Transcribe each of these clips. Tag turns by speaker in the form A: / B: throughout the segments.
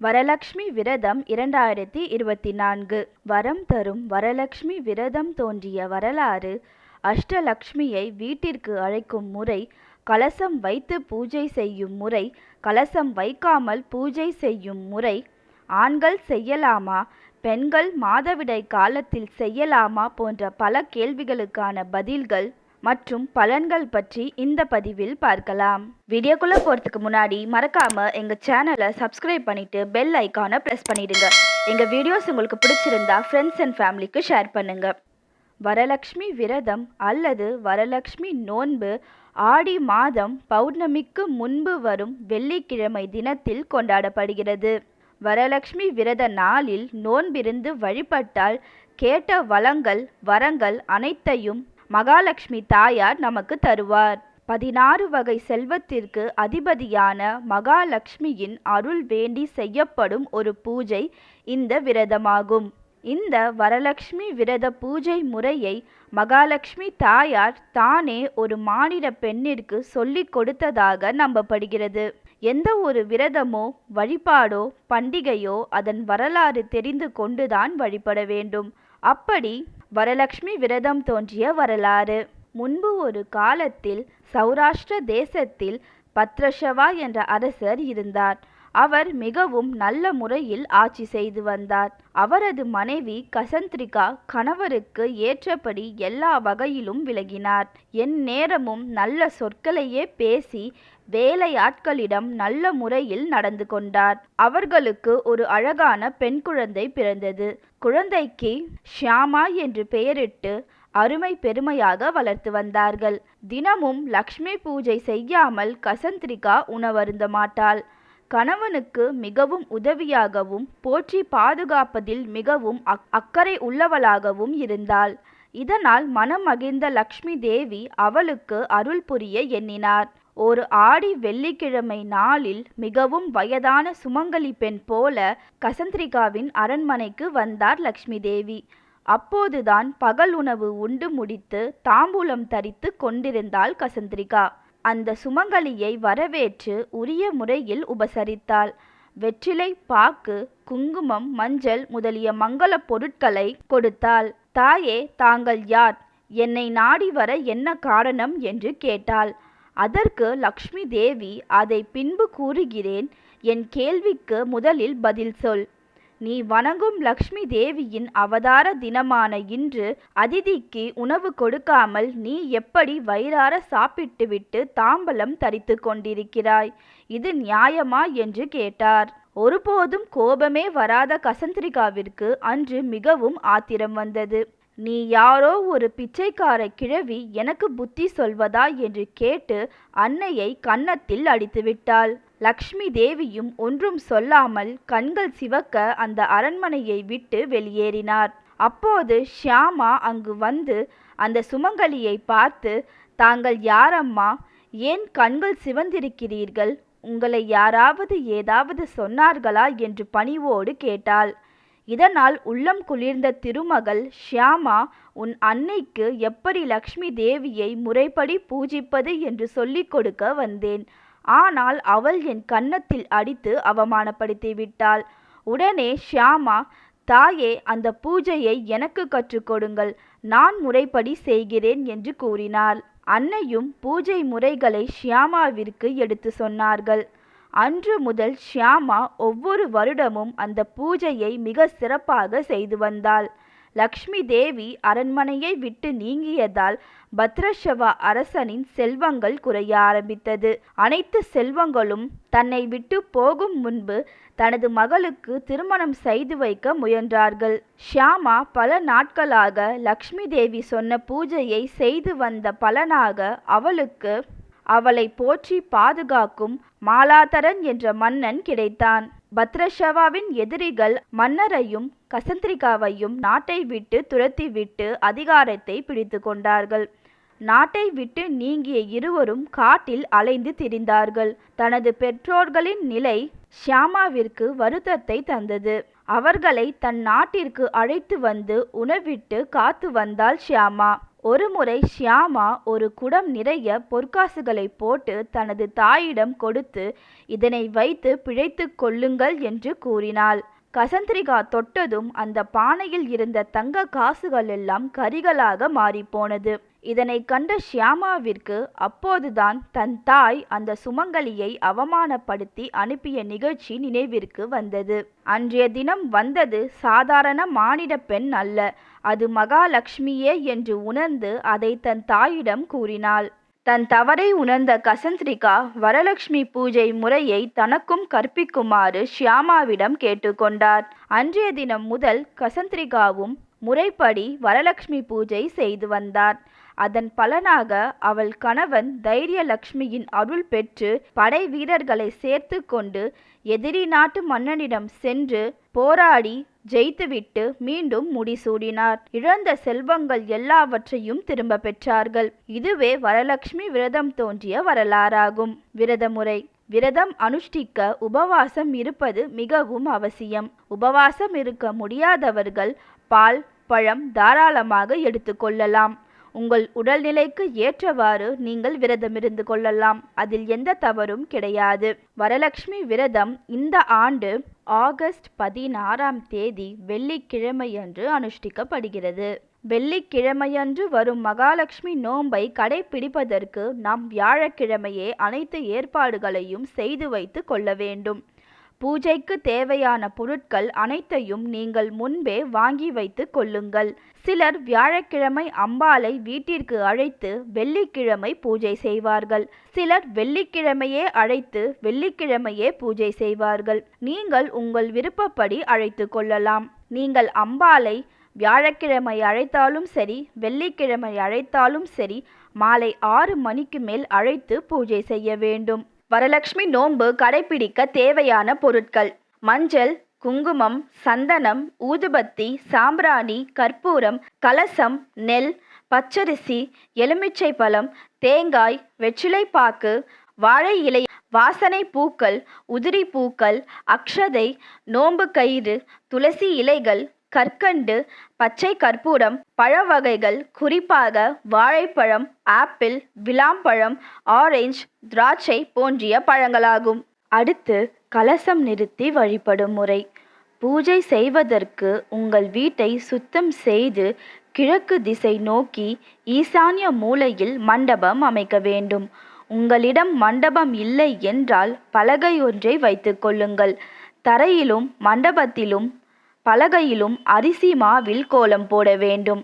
A: வரலக்ஷ்மி விரதம் இரண்டாயிரத்தி இருபத்தி நான்கு. வரம் தரும் வரலக்ஷ்மி விரதம் தோன்றிய வரலாறு அஷ்டலக்ஷ்மியை வீட்டிற்கு அழைக்கும் முறை கலசம் வைத்து பூஜை செய்யும் முறை கலசம் வைக்காமல் பூஜை செய்யும் முறை ஆண்கள் செய்யலாமா பெண்கள் மாதவிடை காலத்தில் செய்யலாமா போன்ற பல கேள்விகளுக்கான பதில்கள் மற்றும் பலன்கள் பற்றி இந்த பதிவில் பார்க்கலாம். வீடியோக்குள்ள போறதுக்கு முன்னாடி மறக்காம எங்க சேனலை சப்ஸ்கிரைப் பண்ணிட்டு பெல் ஐக்கானை ப்ரெஸ் பண்ணிடுங்க. எங்க வீடியோஸ் உங்களுக்கு பிடிச்சிருந்தா ஃப்ரெண்ட்ஸ் அண்ட் ஃபேமிலிக்கு ஷேர் பண்ணுங்க. வரலக்ஷ்மி விரதம் அல்லது வரலக்ஷ்மி நோன்பு ஆடி மாதம் பௌர்ணமிக்கு முன்பு வரும் வெள்ளிக்கிழமை தினத்தில் கொண்டாடப்படுகிறது. வரலக்ஷ்மி விரத நாளில் நோன்பிருந்து வழிபட்டால் கேட்ட வளங்கள் வரங்கள் அனைத்தையும் மகாலட்சுமி தாயார் நமக்கு தருவார். பதினாறு வகை செல்வத்திற்கு அதிபதியான மகாலட்சுமியின் அருள் வேண்டி செய்யப்படும் ஒரு பூஜை இந்த விரதமாகும். இந்த வரலட்சுமி விரத பூஜை முறையை மகாலட்சுமி தாயார் தானே ஒரு மாநில பெண்ணிற்கு சொல்லிக் கொடுத்ததாக நம்பப்படுகிறது. எந்த ஒரு விரதமோ வழிபாடோ பண்டிகையோ அதன் வரலாறு தெரிந்து கொண்டுதான் வழிபட வேண்டும். அப்படி வரலட்சுமி விரதம் தோன்றிய வரலாறு. முன்பு ஒரு காலத்தில் சௌராஷ்டிர தேசத்தில் பத்ரஷவா என்ற அரசர் இருந்தார். அவர் மிகவும் நல்ல முறையில் ஆட்சி செய்து வந்தார். அவரது மனைவி கசந்திரிகா கணவருக்கு ஏற்றபடி எல்லா வகையிலும் விலகினார். என் நேரமும் நல்ல சொற்களையே பேசி வேலையாட்களிடம் நல்ல முறையில் நடந்து கொண்டார். அவர்களுக்கு ஒரு அழகான பெண் குழந்தை பிறந்தது. குழந்தைக்கு ஷியாமா என்று பெயரிட்டு அருமை பெருமையாக வளர்த்து வந்தார்கள். தினமும் லக்ஷ்மி பூஜை செய்யாமல் கசந்திரிகா உணவருந்த மாட்டாள். கணவனுக்கு மிகவும் உதவியாகவும் போற்றி பாதுகாப்பதில் மிகவும் அக் அக்கறை உள்ளவளாகவும் இருந்தாள். இதனால் மனம் மகிழ்ந்த லக்ஷ்மி தேவி அவளுக்கு அருள் புரிய எண்ணினார். ஒரு ஆடி வெள்ளிக்கிழமை நாளில் மிகவும் வயதான சுமங்கலி பெண் போல கசந்திரிகாவின் அரண்மனைக்கு வந்தார் லக்ஷ்மி தேவி. அப்போதுதான் பகல் உணவு உண்டு முடித்து தாம்பூலம் தரித்து கொண்டிருந்தாள் கசந்திரிகா. அந்த சுமங்கலியை வரவேற்று உரிய முறையில் உபசரித்தாள். வெற்றிலை பாக்கு குங்குமம் மஞ்சள் முதலிய மங்கள பொருட்களை கொடுத்தாள். தாயே தாங்கள் யார்? என்னை நாடி வர என்ன காரணம்? என்று கேட்டாள். அதற்கு லக்ஷ்மி தேவி அதை பின்பு கூறுகிறேன். என் கேள்விக்கு முதலில் பதில் சொல். நீ வணங்கும் லக்ஷ்மி தேவியின் அவதார தினமான இன்று அதிதிக்கு உணவு கொடுக்காமல் நீ எப்படி வயிறார சாப்பிட்டுவிட்டு தாம்பலம் தரித்து கொண்டிருக்கிறாய்? இது நியாயமா என்று கேட்டார். ஒருபோதும் கோபமே வராத கசந்திரிகாவிற்கு அன்று மிகவும் ஆத்திரம் வந்தது. நீ யாரோ ஒரு பிச்சைக்கார கிழவி எனக்கு புத்தி சொல்வதா? என்று கேட்டு அன்னையை கன்னத்தில் அடித்துவிட்டாள். லக்ஷ்மி தேவியும் ஒன்றும் சொல்லாமல் கண்கள் சிவக்க அந்த அரண்மனையை விட்டு வெளியேறினார். அப்போது ஷியாமா அங்கு வந்து அந்த சுமங்கலியை பார்த்து தாங்கள் யாரம்மா? ஏன் கண்கள் சிவந்திருக்கிறீர்கள்? உங்களை யாராவது ஏதாவது சொன்னார்களா? என்று பணிவோடு கேட்டாள். இதனால் உள்ளம் குளிர்ந்த திருமகள் ஷியாமா உன் அன்னைக்கு எப்படி லக்ஷ்மி தேவியை முறைப்படி பூஜிப்பது? என்று சொல்லிக் கொடுக்க வந்தேன். ஆனால் அவள் என் கன்னத்தில் அடித்து அவமானப்படுத்தி விட்டாள். உடனே ஷியாமா தாயே அந்த பூஜையை எனக்கு கற்றுக் கொடுங்கள். நான் முறைப்படி செய்கிறேன் என்று கூறினாள். அன்னையும் பூஜை முறைகளை ஷியாமாவிற்கு எடுத்து சொன்னார்கள். அன்று முதல் ஷியாமா ஒவ்வொரு வருடமும் அந்த பூஜையை மிக சிறப்பாக செய்து வந்தாள். லக்ஷ்மி தேவி அரண்மனையை விட்டு நீங்கியதால் பத்ரஷவா அரசனின் செல்வங்கள் குறைய ஆரம்பித்தது. அனைத்து செல்வங்களும் தன்னை விட்டு போகும் முன்பு தனது மகளுக்கு திருமணம் செய்து வைக்க முயன்றார்கள். ஷியாமா பல நாட்களாக லக்ஷ்மி தேவி சொன்ன பூஜையை செய்து வந்த பலனாக அவளுக்கு அவளை போற்றி பாதுகாக்கும் மாலாதரன் என்ற மன்னன் கிடைத்தான். பத்ரஷவாவின் எதிரிகள் மன்னரையும் கசந்திரிகாவையும் நாட்டை விட்டு துரத்திவிட்டு அதிகாரத்தை பிடித்து கொண்டார்கள். நாட்டை விட்டு நீங்கிய இருவரும் காட்டில் அலைந்து திரிந்தார்கள். தனது பெற்றோர்களின் நிலை ஷியாமாவிற்கு வருத்தத்தை தந்தது. அவர்களை தன் நாட்டிற்கு அழைத்து வந்து உணவிட்டு காத்து வந்தாள் ஷியாமா. ஒருமுறை ஷியாமா ஒரு குடம் நிறைய பொற்காசுகளை போட்டு தனது தாயிடம் கொடுத்து இதனை வைத்து பிழைத்து கொள்ளுங்கள் என்று கூறினாள். கசந்திரிகா தொட்டதும் அந்த பானையில் இருந்த தங்க காசுகள் எல்லாம் கரிகளாக மாறிப்போனது. இதனை கண்ட ஷியாமாவிற்கு அப்போதுதான் தன் தாய் அந்த சுமங்கலியை அவமானப்படுத்தி அனுப்பிய நிகழ்ச்சி நினைவிற்கு வந்தது. அன்றைய தினம் வந்தது சாதாரண மானிட பெண் அல்ல அது மகாலட்சுமியே என்று உணர்ந்து அதை தன் தாயிடம் கூறினாள். தன் தவறை உணர்ந்த கசந்திரிகா வரலட்சுமி பூஜை முறையை தனக்கும் கற்பிக்குமாறு ஷியாமாவிடம் கேட்டுக்கொண்டார். அன்றைய தினம் முதல் கசந்திரிகாவும் முறைப்படி வரலட்சுமி பூஜை செய்து வந்தார். அதன் பலனாக அவள் கணவன் தைரியலட்சுமியின் அருள் பெற்று படை வீரர்களை சேர்த்து கொண்டு எதிரி நாட்டு மன்னனிடம் சென்று போராடி ஜெயித்துவிட்டு மீண்டும் முடிசூடினார். இழந்த செல்வங்கள் எல்லாவற்றையும் திரும்ப பெற்றார்கள். இதுவே வரலட்சுமி விரதம் தோன்றிய வரலாறாகும். விரதமுறை. விரதம் அனுஷ்டிக்க உபவாசம் இருப்பது மிகவும் அவசியம். உபவாசம் இருக்க முடியாதவர்கள் பால் பழம் தாராளமாக எடுத்துக்கொள்ளலாம் உங்கள் உடல்நிலைக்கு ஏற்றவாறு நீங்கள் விரதமிருந்து கொள்ளலாம். அதில் எந்த தவறும் கிடையாது. வரலட்சுமி விரதம் இந்த ஆண்டு ஆகஸ்ட் பதினாறாம் தேதி வெள்ளிக்கிழமையன்று அனுஷ்டிக்கப்படுகிறது. வெள்ளிக்கிழமையன்று வரும் மகாலட்சுமி நோன்பை கடைபிடிப்பதற்கு நாம் வியாழக்கிழமையே அனைத்து ஏற்பாடுகளையும் செய்து வைத்து கொள்ள வேண்டும். பூஜைக்கு தேவையான பொருட்கள் அனைத்தையும் நீங்கள் முன்பே வாங்கி வைத்து கொள்ளுங்கள். சிலர் வியாழக்கிழமை அம்பாளை வீட்டிற்கு அழைத்து வெள்ளிக்கிழமை பூஜை செய்வார்கள். சிலர் வெள்ளிக்கிழமையே அழைத்து வெள்ளிக்கிழமையே பூஜை செய்வார்கள். நீங்கள் உங்கள் விருப்பப்படி அழைத்து கொள்ளலாம். நீங்கள் அம்பாளை வியாழக்கிழமை அழைத்தாலும் சரி வெள்ளிக்கிழமை அழைத்தாலும் சரி மாலை ஆறு மணிக்கு மேல் அழைத்து பூஜை செய்ய வேண்டும். வரலட்சுமி நோன்பு கடைபிடிக்க தேவையான பொருட்கள். மஞ்சள் குங்குமம் சந்தனம் ஊதுபத்தி சாம்பிராணி கற்பூரம் கலசம் நெல் பச்சரிசி எலுமிச்சை பழம் தேங்காய் வெற்றிலைப்பாக்கு வாழை இலை வாசனை பூக்கள் உதிரி பூக்கள் அக்ஷதை நோம்பு கயிறு துளசி இலைகள் கற்கண்டு பச்சை கற்பூரம் பழ வகைகள் குறிப்பாக வாழைப்பழம் ஆப்பிள் விளாம்பழம் ஆரஞ்சு திராட்சை போன்றிய பழங்களாகும். அடுத்து கலசம் நிறுத்தி வழிபடும் முறை. பூஜை செய்வதற்கு உங்கள் வீட்டை சுத்தம் செய்து கிழக்கு திசை நோக்கி ஈசான்ய மூலையில் மண்டபம் அமைக்க வேண்டும். உங்களிடம் மண்டபம் இல்லை என்றால் பலகை ஒன்றை வைத்துக்கொள்ளுங்கள் தரையிலும் மண்டபத்திலும் பலகையிலும் அரிசி மாவில் கோலம் போட வேண்டும்.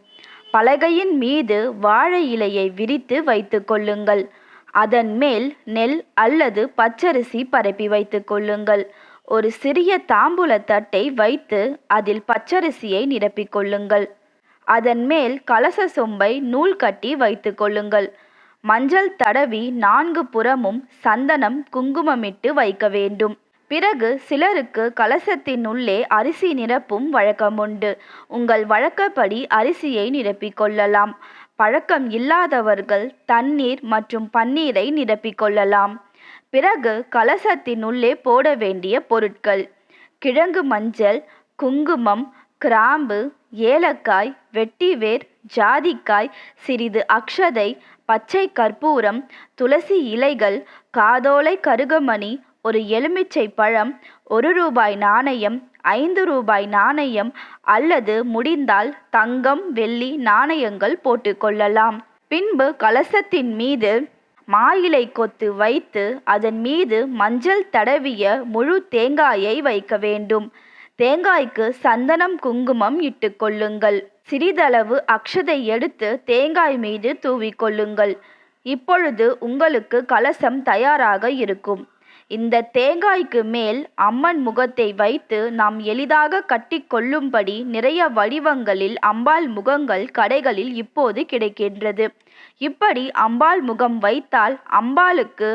A: பலகையின் மீது வாழை இலையை விரித்து வைத்து கொள்ளுங்கள். அதன் மேல் நெல் அல்லது பச்சரிசி பரப்பி வைத்து கொள்ளுங்கள். ஒரு சிறிய தாம்பூல தட்டை வைத்து அதில் பச்சரிசியை நிரப்பிக் கொள்ளுங்கள். அதன் மேல் கலச சொம்பை நூல் கட்டி வைத்து கொள்ளுங்கள். மஞ்சள் தடவி நான்கு புறமும் சந்தனம் குங்குமமிட்டு வைக்க வேண்டும். பிறகு சிலருக்கு கலசத்தின் உள்ளே அரிசி நிரப்பும் வழக்கமுண்டு. உங்கள் வழக்கப்படி அரிசியை நிரப்பிக் கொள்ளலாம். பழக்கம் இல்லாதவர்கள் தண்ணீர் மற்றும் பன்னீரை நிரப்பிக் கொள்ளலாம். பிறகு கலசத்தின் உள்ளே போட வேண்டிய பொருட்கள். கிழங்கு மஞ்சள் குங்குமம் கிராம்பு ஏலக்காய் வெட்டிவேர் ஜாதிக்காய் சிறிது அக்ஷதை பச்சை கற்பூரம் துளசி இலைகள் காதோலை கருகமணி ஒரு எலுமிச்சை பழம் ஒரு ரூபாய் நாணயம் ஐந்து ரூபாய் நாணயம் அல்லது முடிந்தால் தங்கம் வெள்ளி நாணயங்கள் போட்டுக்கொள்ளலாம் பின்பு கலசத்தின் மீது மாயிலை கொத்து வைத்து அதன் மீது மஞ்சள் தடவிய முழு தேங்காயை வைக்க வேண்டும். தேங்காய்க்கு சந்தனம் குங்குமம் இட்டுக்கொள்ளுங்கள் சிறிதளவு அக்ஷதை எடுத்து தேங்காய் மீது தூவிக்கொள்ளுங்கள் இப்பொழுது உங்களுக்கு கலசம் தயாராக இருக்கும். இந்த தேங்காய்க்கு மேல் அம்மன் முகத்தை வைத்து நாம் எளிதாக கட்டி கொள்ளும்படி நிறைய வடிவங்களில் அம்பாள் முகங்கள் கடைகளில் இப்போது கிடைக்கின்றது. இப்படி அம்பாள் முகம் வைத்தால் அம்பாளுக்கு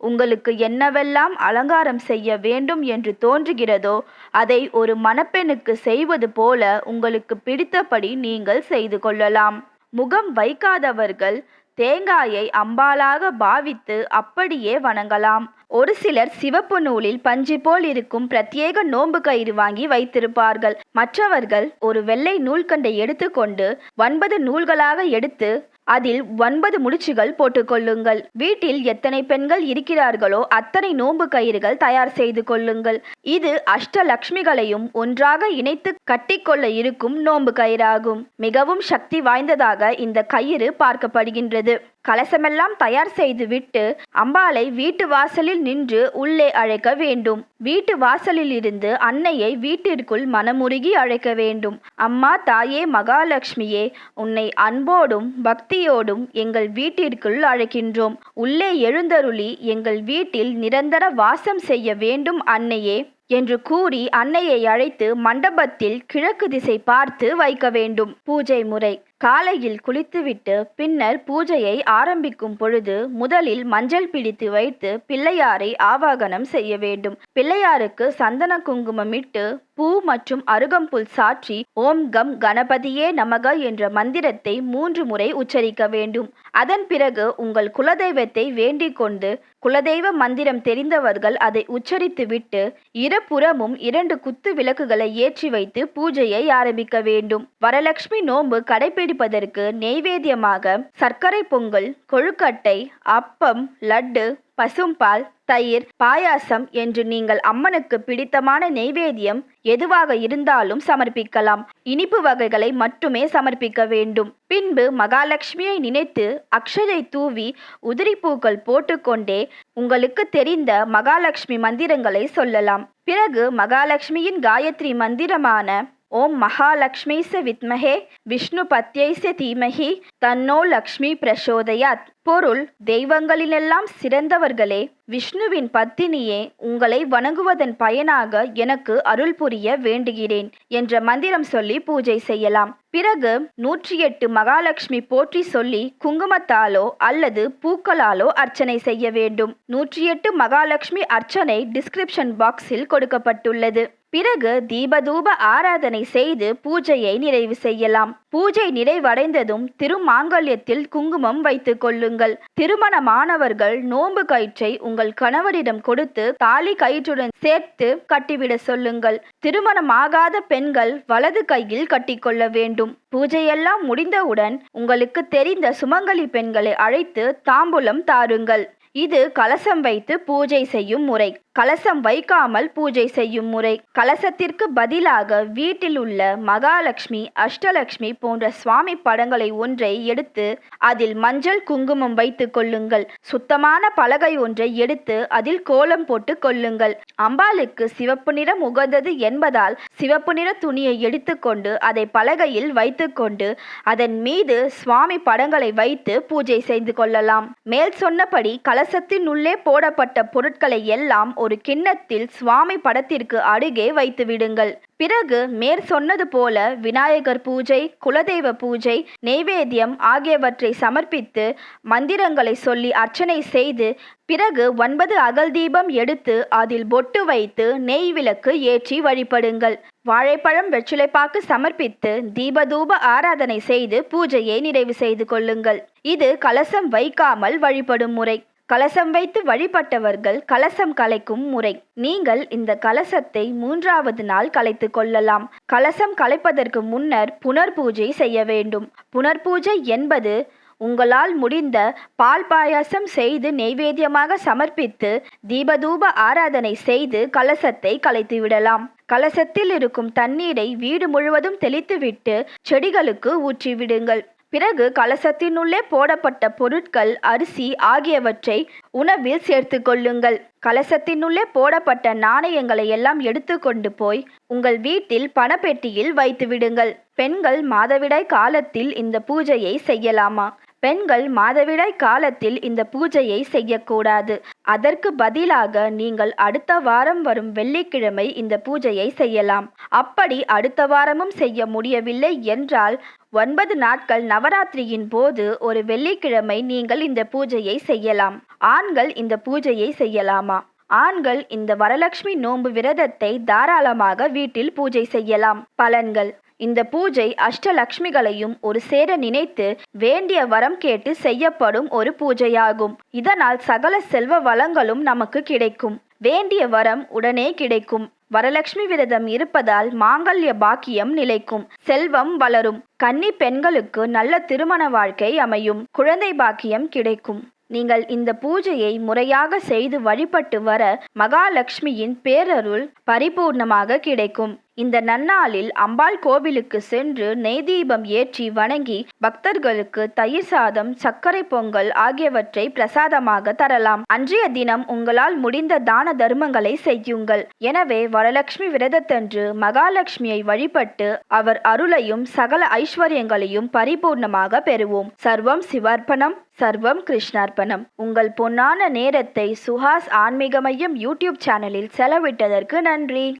A: உங்களுக்கு என்னவெல்லாம் அலங்காரம் செய்ய வேண்டும் என்று தோன்றுகிறதோ அதை ஒரு மணப்பெண்ணுக்கு செய்வது போல உங்களுக்கு பிடித்தபடி நீங்கள் செய்து கொள்ளலாம். முகம் வைக்காதவர்கள் தேங்காயை அம்பாலாக பாவித்து அப்படியே வணங்கலாம். ஒரு சிலர் சிவப்பு நூலில் பஞ்சு போல் இருக்கும் பிரத்யேக நோன்பு கயிறு வாங்கி வைத்திருப்பார்கள். மற்றவர்கள் ஒரு வெள்ளை நூல்கண்டை எடுத்துக்கொண்டு ஒன்பது நூல்களாக எடுத்து அதில் ஒன்பது முடிச்சுகள் போட்டுக்கொள்ளுங்கள். வீட்டில் எத்தனை பெண்கள் இருக்கிறார்களோ அத்தனை நோன்பு கயிறுகள் தயார் செய்து கொள்ளுங்கள். இது அஷ்டலக்ஷ்மிகளையும் ஒன்றாக இணைத்து கட்டிக்கொள்ள இருக்கும் நோன்பு கயிறாகும். மிகவும் சக்தி வாய்ந்ததாக இந்த கயிறு பார்க்கப்படுகின்றது. கலசமெல்லாம் தயார் செய்து விட்டு அம்பாளை வீட்டு வாசலில் நின்று உள்ளே அழைக்க வேண்டும். வீட்டு வாசலில் இருந்து அன்னையை வீட்டிற்குள் மனமுருகி அழைக்க வேண்டும். அம்மா தாயே மகாலட்சுமியே உன்னை அன்போடும் பக்தியோடும் எங்கள் வீட்டிற்குள் அழைக்கின்றோம். உள்ளே எழுந்தருளி எங்கள் வீட்டில் நிரந்தர வாசம் செய்ய வேண்டும் அன்னையே என்று கூறி அன்னையை அழைத்து மண்டபத்தில் கிழக்கு திசை பார்த்து வைக்க வேண்டும். பூஜை முறை. காலையில் குளித்துவிட்டு பின்னர் பூஜையை ஆரம்பிக்கும் பொழுது முதலில் மஞ்சள் பிடித்து வைத்து பிள்ளையாரை ஆவாகனம் செய்ய வேண்டும். பிள்ளையாருக்கு சந்தன குங்குமமிட்டு பூ மற்றும் அருகம்புல் சாற்றி ஓம் கம் கணபதியே நமக என்ற மந்திரத்தை மூன்று முறை உச்சரிக்க வேண்டும். அதன் பிறகு உங்கள் குலதெய்வத்தை வேண்டிக் கொண்டு குலதெய்வ மந்திரம் தெரிந்தவர்கள் அதை உச்சரித்துவிட்டு இருபுறமும் இரண்டு குத்து விளக்குகளை ஏற்றி வைத்து பூஜையை ஆரம்பிக்க வேண்டும். வரலட்சுமி நோன்பு கடைபிடிப்பதற்கு நெய்வேத்தியமாக சர்க்கரை பொங்கல் கொழுக்கட்டை அப்பம் லட்டு பசும்பால் தயிர் பாயாசம் என்று நீங்கள் அம்மனுக்கு பிடித்தமான நெய்வேத்தியம் எதுவாக இருந்தாலும் சமர்ப்பிக்கலாம். இனிப்பு வகைகளை மட்டுமே சமர்ப்பிக்க வேண்டும். பின்பு மகாலட்சுமியை நினைத்து அக்ஷதை தூவி உதிரிப்பூக்கள் போட்டுக்கொண்டே உங்களுக்கு தெரிந்த மகாலட்சுமி மந்திரங்களை சொல்லலாம். பிறகு மகாலட்சுமியின் காயத்ரி மந்திரமான ஓம் மகாலட்சுமிச வித்மஹே விஷ்ணு பத்யைச தீமஹி தன்னோ லக்ஷ்மி பிரசோதயாத். பொருள் தெய்வங்களிலெல்லாம் சிறந்தவர்களே விஷ்ணுவின் பத்தினியே உங்களை வணங்குவதன் பயனாக எனக்கு அருள் புரிய வேண்டுகிறேன் என்ற மந்திரம் சொல்லி பூஜை செய்யலாம். பிறகு நூற்றி எட்டு மகாலட்சுமி போற்றி சொல்லி குங்குமத்தாலோ அல்லது பூக்களாலோ அர்ச்சனை செய்ய வேண்டும். நூற்றி எட்டு மகாலட்சுமி அர்ச்சனை டிஸ்கிரிப்ஷன் பாக்ஸில் கொடுக்கப்பட்டுள்ளது. பிறகு தீபதூப ஆராதனை செய்து பூஜையை நிறைவு செய்யலாம். பூஜை நிறைவடைந்ததும் திருமாங்கல்யத்தில் குங்குமம் வைத்துக் கொள்ளுங்கள். திருமணமானவர்கள் நோன்பு கயிற்றை உங்கள் கணவரிடம் கொடுத்து தாலி கயிற்றுடன் சேர்த்து கட்டிவிட சொல்லுங்கள். திருமணமாகாத பெண்கள் வலது கையில் கட்டிக்கொள்ள வேண்டும். பூஜையெல்லாம் முடிந்தவுடன் உங்களுக்கு தெரிந்த சுமங்கலி பெண்களை அழைத்து தாம்பூலம் தாருங்கள். இது கலசம் வைத்து பூஜை செய்யும் முறை. கலசம் வைக்காமல் பூஜை செய்யும் முறை. கலசத்திற்கு பதிலாக வீட்டில் உள்ள மகாலட்சுமி அஷ்டலட்சுமி போன்ற சுவாமி படங்களை ஒன்றை எடுத்து அதில் மஞ்சள் குங்குமம் வைத்து கொள்ளுங்கள். சுத்தமான பலகை ஒன்றை எடுத்து அதில் கோலம் போட்டு கொள்ளுங்கள். அம்பாளுக்கு சிவப்பு நிறம் உகந்தது என்பதால் சிவப்பு நிற துணியை எடுத்துக்கொண்டு அதை பலகையில் வைத்துக்கொண்டு அதன் மீது சுவாமி படங்களை வைத்து பூஜை செய்து கொள்ளலாம். மேல் சொன்னபடி கலசத்தின் உள்ளே போடப்பட்ட பொருட்களை எல்லாம் ஒரு கிண்ணத்தில் சுவாமி படத்திற்கு அருகே வைத்து விடுங்கள். பிறகு மேற் சொன்னது போல விநாயகர் பூஜை குலதெய்வ பூஜை நெய்வேத்தியம் ஆகியவற்றை சமர்ப்பித்து மந்திரங்களை சொல்லி அர்ச்சனை செய்து பிறகு ஒன்பது அகல் தீபம் எடுத்து அதில் பொட்டு வைத்து நெய் விளக்கு ஏற்றி வழிபடுங்கள். வாழைப்பழம் வெற்றிலைப்பாக்கு சமர்ப்பித்து தீபதூப ஆராதனை செய்து பூஜையை நிறைவு செய்து கொள்ளுங்கள். இது கலசம் வைக்காமல் வழிபடும் முறை. கலசம் வைத்து வழிபட்டவர்கள் கலசம் கலைக்கும் முறை. நீங்கள் இந்த கலசத்தை மூன்றாவது நாள் கலைத்து கொள்ளலாம். கலசம் கலைப்பதற்கு முன்னர் புனர் பூஜை செய்ய வேண்டும். புனர் பூஜை என்பது உங்களால் முடிந்த பால் பாயாசம் செய்து நெய்வேத்தியமாக சமர்ப்பித்து தீபதூப ஆராதனை செய்து கலசத்தை கலைத்து விடலாம். கலசத்தில் இருக்கும் தண்ணீரை வீடு முழுவதும் தெளித்துவிட்டு செடிகளுக்கு ஊற்றிவிடுங்கள். பிறகு கலசத்தினுள்ளே போடப்பட்ட பொருட்கள் அரிசி ஆகியவற்றை உணவில் சேர்த்து கொள்ளுங்கள். கலசத்தினுள்ளே போடப்பட்ட நாணயங்களை எல்லாம் எடுத்துக்கொண்டு போய் உங்கள் வீட்டில் பணப்பெட்டியில் வைத்து விடுங்கள் பெண்கள் மாதவிடாய் காலத்தில் இந்த பூஜையை செய்யலாமா? பெண்கள் மாதவிடாய் காலத்தில் இந்த பூஜையை செய்யக்கூடாது. அதற்கு பதிலாக நீங்கள் அடுத்த வாரம் வரும் வெள்ளிக்கிழமை இந்த பூஜையை செய்யலாம். அப்படி அடுத்த வாரமும் செய்ய முடியவில்லை என்றால் ஒன்பது நாட்கள் நவராத்திரியின் போது ஒரு வெள்ளிக்கிழமை நீங்கள் இந்த பூஜையை செய்யலாம். ஆண்கள் இந்த பூஜையை செய்யலாமா? ஆண்கள் இந்த வரலட்சுமி நோன்பு விரதத்தை தாராளமாக வீட்டில் பூஜை செய்யலாம். பலன்கள். இந்த பூஜை அஷ்டலக்ஷ்மிகளையும் ஒரு சேர நினைத்து வேண்டிய வரம் கேட்டு செய்யப்படும் ஒரு பூஜையாகும். இதனால் சகல செல்வ வளங்களும் நமக்கு கிடைக்கும். வேண்டிய வரம் உடனே கிடைக்கும். வரலட்சுமி விரதம் இருப்பதால் மாங்கல்ய பாக்கியம் நிலைக்கும். செல்வம் வளரும். கன்னி பெண்களுக்கு நல்ல திருமண வாழ்க்கை அமையும். குழந்தை பாக்கியம் கிடைக்கும். நீங்கள் இந்த பூஜையை முறையாக செய்து வழிபட்டு வர மகாலட்சுமியின் பேரருள் பரிபூர்ணமாக கிடைக்கும். இந்த நன்னாளில் அம்பாள் கோவிலுக்கு சென்று நெய் தீபம் ஏற்றி வணங்கி பக்தர்களுக்கு தயிர் சாதம் சர்க்கரை பொங்கல் ஆகியவற்றை பிரசாதமாக தரலாம். அன்றைய தினம் உங்களால் முடிந்த தான தர்மங்களை செய்யுங்கள். எனவே வரலட்சுமி விரதத்தன்று மகாலட்சுமியை வழிபட்டு அவர் அருளையும் சகல ஐஸ்வர்யங்களையும் பரிபூர்ணமாக பெறுவோம். சர்வம் சிவார்ப்பணம் சர்வம் கிருஷ்ணார்ப்பணம். உங்கள் பொன்னான நேரத்தை சுஹாஸ் ஆன்மீகமையம் யூடியூப் சேனலில் செலவிட்டதற்கு நன்றி.